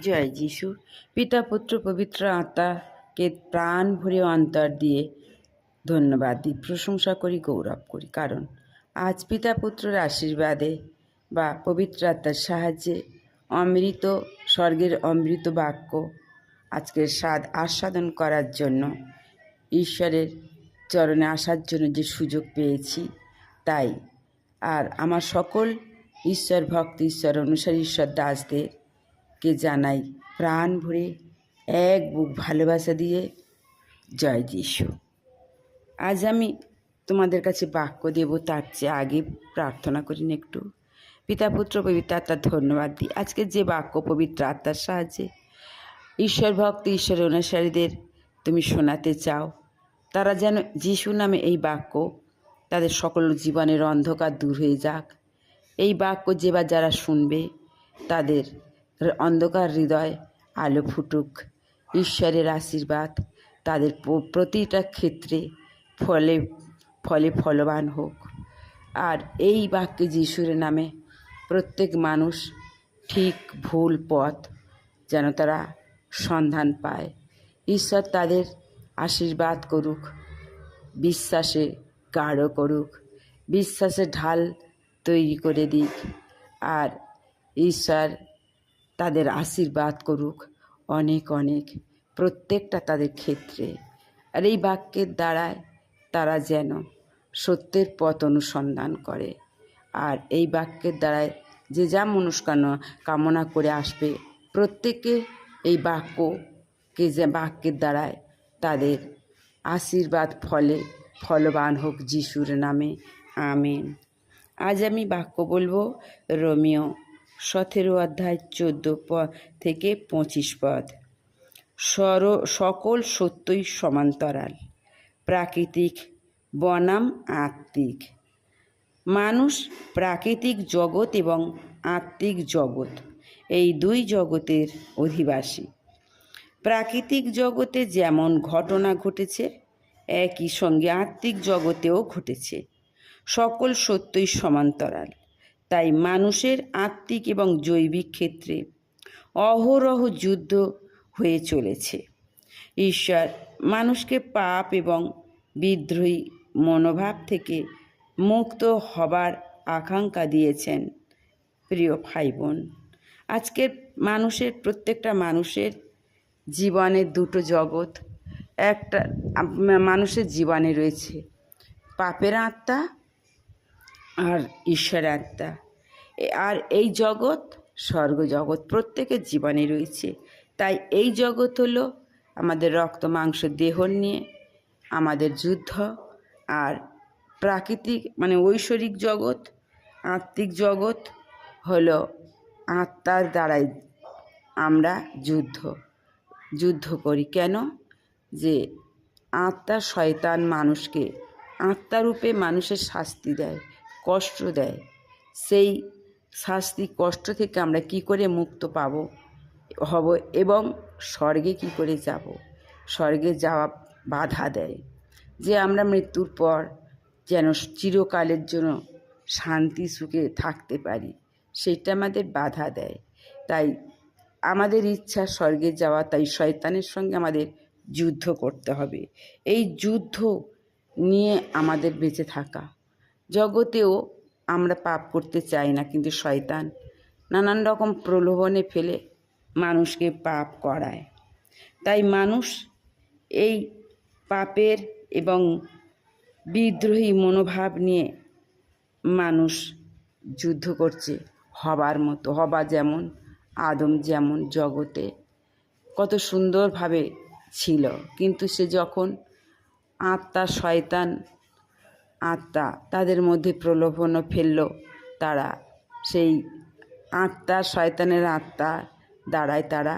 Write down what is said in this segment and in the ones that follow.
জয় যিশু। পিতা, পুত্র, পবিত্র আত্মাকে প্রাণ ভরে অন্তর দিয়ে ধন্যবাদ দিই, প্রশংসা করি, গৌরব করি। কারণ আজ পিতা, পুত্রের আশীর্বাদে বা পবিত্র আত্মার সাহায্যে অমৃত, স্বর্গের অমৃত বাক্য আজকের স্বাদ আস্বাদন করার জন্য, ঈশ্বরের চরণে আসার জন্য যে সুযোগ পেয়েছি, তাই আর আমার সকল ঈশ্বর ভক্ত, ঈশ্বর অনুসারী, ঈশ্বর দাসদের কে জানাই? প্রাণ ভরে এক বুক ভালোবাসা দিয়ে জয় যিশু। আজ আমি তোমাদের কাছে বাক্য দেব, তার চেয়ে আগে প্রার্থনা করি না একটু। পিতা, পুত্র, পবিত্র আত্মার ধন্যবাদ দিই। আজকে যে বাক্য পবিত্র আত্মার সাহায্যে ঈশ্বর ভক্ত, ঈশ্বর অনুসারীদের তুমি শোনাতে চাও, তারা যেন যিশু নামে এই বাক্য তাদের সকল জীবনের অন্ধকার দূর হয়ে যাক। এই বাক্য যে বা যারা শুনবে তাদের অন্ধকার হৃদয় আলো ফুটুক। ঈশ্বরের আশীর্বাদ তাদের প্রতিটা ক্ষেত্রে ফলে ফলে ফলবান হোক। আর এই বাক্যে যিশুর নামে প্রত্যেক মানুষ ঠিক ভুল পথ যেন তারা সন্ধান পায়। ঈশ্বর তাদের আশীর্বাদ করুক, বিশ্বাসে গাঢ় করুক, বিশ্বাসে ঢাল তৈরি করে দিক। আর ঈশ্বর তাদের আশীর্বাদ করুক। অনেক অনেক, প্রত্যেকটা তাদের ক্ষেত্রে। আর এই বাক্যের দ্বারায় তারা যেন সত্যের পথ অনুসন্ধান করে। আর এই বাক্যের দ্বারায় যে যা মনস্কামনা কামনা করে আসবে, প্রত্যেকে এই বাক্যকে যে বাক্যের দ্বারায় তাদের আশীর্বাদ ফলে, ফলবান হোক যিশুর নামে। আমেন। আজ আমি বাক্য বলব রোমিও সতেরো অধ্যায় চোদ্দ পদ থেকে পঁচিশ পদ। সর, সকল সত্যই সমান্তরাল। প্রাকৃতিক বনাম আত্মিক। মানুষ প্রাকৃতিক জগৎ এবং আত্মিক জগৎ, এই দুই জগতের অধিবাসী। প্রাকৃতিক জগতে যেমন ঘটনা ঘটেছে, একই সঙ্গে আত্মিক জগতেও ঘটেছে। সকল সত্যই সমান্তরাল। তাই মানুষের আত্মিক এবং জৈবিক ক্ষেত্রে অহরহ যুদ্ধ হয়ে চলেছে। ঈশ্বর মানুষকে পাপ এবং বিদ্রোহী মনোভাব থেকে মুক্ত হবার আকাঙ্ক্ষা দিয়েছেন। প্রিয় ভাই বোন আজকের মানুষের, প্রত্যেকটা মানুষের জীবনে দুটো জগৎ। একটা মানুষের জীবনে রয়েছে পাপের আত্মা আর ঈশ্বর আত্মা। আর এই জগৎ স্বর্গ জগৎ প্রত্যেকের জীবনে রয়েছে। তাই এই জগৎ হলো আমাদের রক্ত, মাংস, দেহ নিয়ে আমাদের যুদ্ধ আর প্রাকৃতিক মানে ঐশ্বরিক জগৎ, আত্মিক জগৎ হলো আত্মার দ্বারাই আমরা যুদ্ধ যুদ্ধ করি। কেন? যে আত্মা শয়তান মানুষকে আত্মারূপে মানুষের শাস্তি দেয়, কষ্ট দেয়। সেই শাস্তি কষ্ট থেকে আমরা কি করে মুক্ত পাব? হব এবং স্বর্গে কি করে যাব? স্বর্গে যাওয়া বাধা দেয়। যে আমরা মৃত্যুর পর যেন চিরকালের জন্য শান্তি, সুখে থাকতে পারি, সেটা আমাদের বাধা দেয়। তাই আমাদের ইচ্ছা স্বর্গে যাওয়া, তাই শয়তানের সঙ্গে আমাদের যুদ্ধ করতে হবে। এই যুদ্ধ নিয়ে আমাদের বেঁচে থাকা। জগতেও আমরা পাপ করতে চাই না কিন্তু শয়তান নানান রকম প্রলোভনে ফেলে মানুষকে পাপ করায়। তাই মানুষ এই পাপের এবং বিদ্রোহী মনোভাব নিয়ে মানুষ যুদ্ধ করছে হবার মতো, হবা যেমন, আদম যেমন জগতে কত সুন্দরভাবে ছিল। কিন্তু সে যখন আত্মা শয়তান আত্মা তাদের মধ্যে প্রলোভন ফেলল। তারা সেই আত্মা, শয়তানের আত্মা দ্বারায় তারা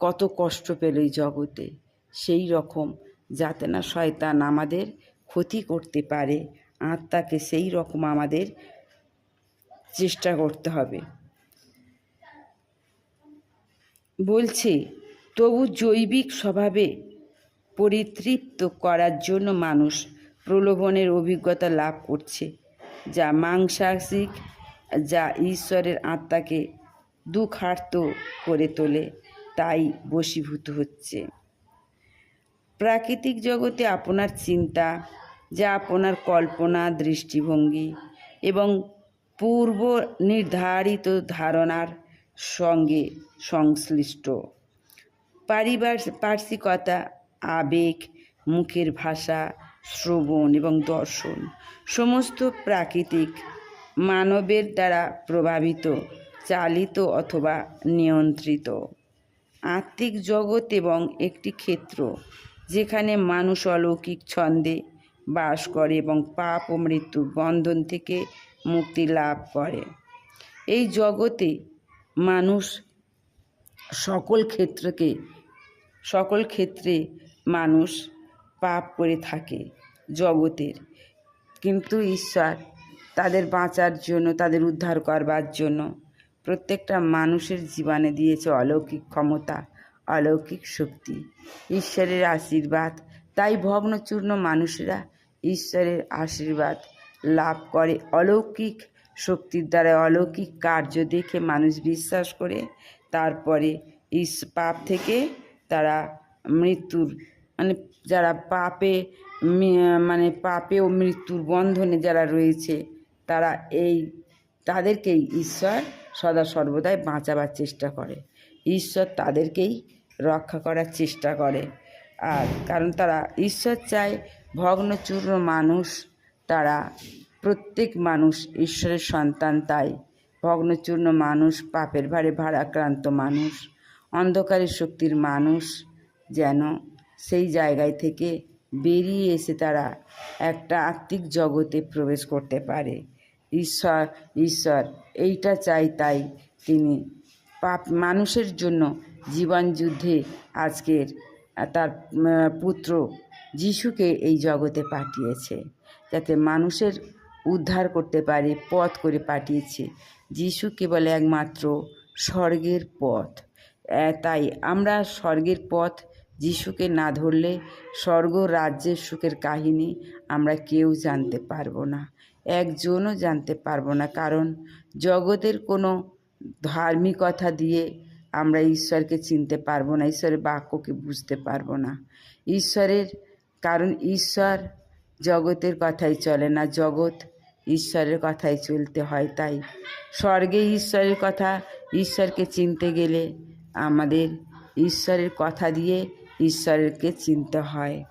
কত কষ্ট পেল এই জগতে। সেই রকম যাতে না শয়তান আমাদের ক্ষতি করতে পারে, আত্মাকে সেই রকম আমাদের চেষ্টা করতে হবে। বলছে, তবু জৈবিক স্বভাবে পরিতৃপ্ত করার জন্য মানুষ প্রলোভনের অভিজ্ঞতা লাভ করছে, যা মাংসাসিক যা ঈশ্বরের আত্মাকে দুঃখার্ত করে তোলে, তাই বশীভূত হচ্ছে। প্রাকৃতিক জগতে আপনার চিন্তা, যা আপনার কল্পনা, দৃষ্টিভঙ্গি এবং পূর্ব নির্ধারিত ধারণার সঙ্গে সংশ্লিষ্ট। পারিবার পার্শ্বিকতা আবেগ, মুখের ভাষা শ্রবণ এবং দর্শন, সমস্ত প্রাকৃতিক মানবের দ্বারা প্রভাবিত, চালিত অথবা নিয়ন্ত্রিত। আত্মিক জগৎ এবং একটি ক্ষেত্র যেখানে মানুষ অলৌকিক ছন্দে বাস করে এবং পাপ ও মৃত্যুর বন্ধন থেকে মুক্তি লাভ করে। এই জগতে মানুষ সকল ক্ষেত্রকে, সকল ক্ষেত্রে মানুষ পাপ করে থাকে জগতের। কিন্তু ঈশ্বর তাদের বাঁচার জন্য, তাদের উদ্ধার করবার জন্য প্রত্যেকটা মানুষের জীবনে দিয়েছে অলৌকিক ক্ষমতা, অলৌকিক শক্তি, ঈশ্বরের আশীর্বাদ। তাই ভগ্নচূর্ণ মানুষেরা ঈশ্বরের আশীর্বাদ লাভ করে। অলৌকিক শক্তির দ্বারা অলৌকিক কার্য দেখে মানুষ বিশ্বাস করে। তারপরে ইস, পাপ থেকে তারা মৃত্যুর মানে যারা পাপে মানে পাপে ও মৃত্যুর বন্ধনে যারা রয়েছে, তারা এই, তাদেরকেই ঈশ্বর সদা সর্বদাই বাঁচাবার চেষ্টা করে। ঈশ্বর তাদেরকেই রক্ষা করার চেষ্টা করে। আর কারণ তারা, ঈশ্বর চায় ভগ্নচূর্ণ মানুষ, তারা প্রত্যেক মানুষ ঈশ্বরের সন্তান তাই। ভগ্নচূর্ণ মানুষ, পাপের ভারে ভারাক্রান্ত মানুষ, অন্ধকারের শক্তির মানুষ যেন সেই জায়গায় থেকে বেরিয়ে এসে তারা একটা আত্মিক জগতে প্রবেশ করতে পারে। ঈশ্বর ঈশ্বর, এইটা চাই তাই তিনি পাপ, মানুষের জন্য জীবন যুদ্ধে আজকের তার পুত্র যিশুকে এই জগতে পাঠিয়েছে। যাতে মানুষের উদ্ধার করতে পারে, পথ করে পাঠিয়েছে। যিশু কেবল একমাত্র স্বর্গের পথ। তাই আমরা স্বর্গের পথ যিশুকে না ধরলে স্বর্গ রাজ্যের সুখের কাহিনী আমরা কেউ জানতে পারব না, একজনও জানতে পারব না। কারণ জগতের কোনো ধার্মিকতা দিয়ে আমরা ঈশ্বরকে চিনতে পারব না, ঈশ্বরের বাক্যকে বুঝতে পারব না। ঈশ্বরের, কারণ ঈশ্বর জগতের কথাই চলে না, জগৎ ঈশ্বরের কথাই চলতে হয়। তাই স্বর্গে ঈশ্বরের কথা, ঈশ্বরকে চিনতে গেলে আমাদের ঈশ্বরের কথা দিয়ে ঈশ্বরকে চিনতে হয়।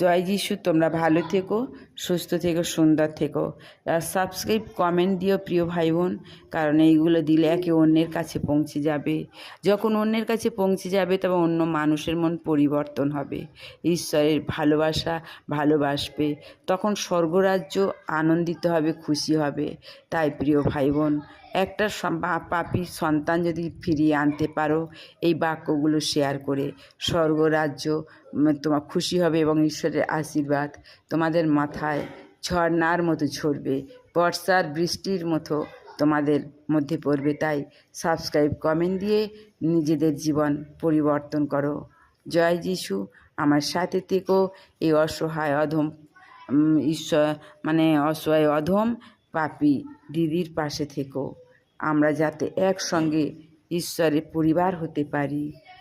জয় যিশু, তোমরা ভালো থেকো, সুস্থ থেকো, সুন্দর থেকো। আর সাবস্ক্রাইব কমেন্ট দিও প্রিয় ভাই বোন কারণ এইগুলো দিলে একে অন্যের কাছে পৌঁছে যাবে। যখন অন্যের কাছে পৌঁছে যাবে, তবে অন্য মানুষের মন পরিবর্তন হবে। ঈশ্বরের ভালোবাসা ভালোবাসবে। তখন স্বর্গরাজ্য আনন্দিত হবে, খুশি হবে। তাই প্রিয় ভাই বোন একটা পাপী সন্তান যদি ফিরিয়ে আনতে পারো, এই বাক্যগুলো শেয়ার করে। স্বর্গরাজ্য তোমার খুশি হবে এবং ঈশ্বরের আশীর্বাদ তোমাদের মাথায় ঝর্ণার মতো ঝরবে। বর্ষার বৃষ্টির মতো তোমাদের মধ্যে পড়বে। তাই সাবস্ক্রাইব কমেন্ট দিয়ে নিজেদের জীবন পরিবর্তন করো। জয় যিশু। আমার সাথে থেকো। এই অসহায় অধম ঈশ্বর মানে অসহায় অধম পাপি দিদির পাশে থেকো। আমরা যাতে একসঙ্গে ঈশ্বরের পরিবার হতে পারি।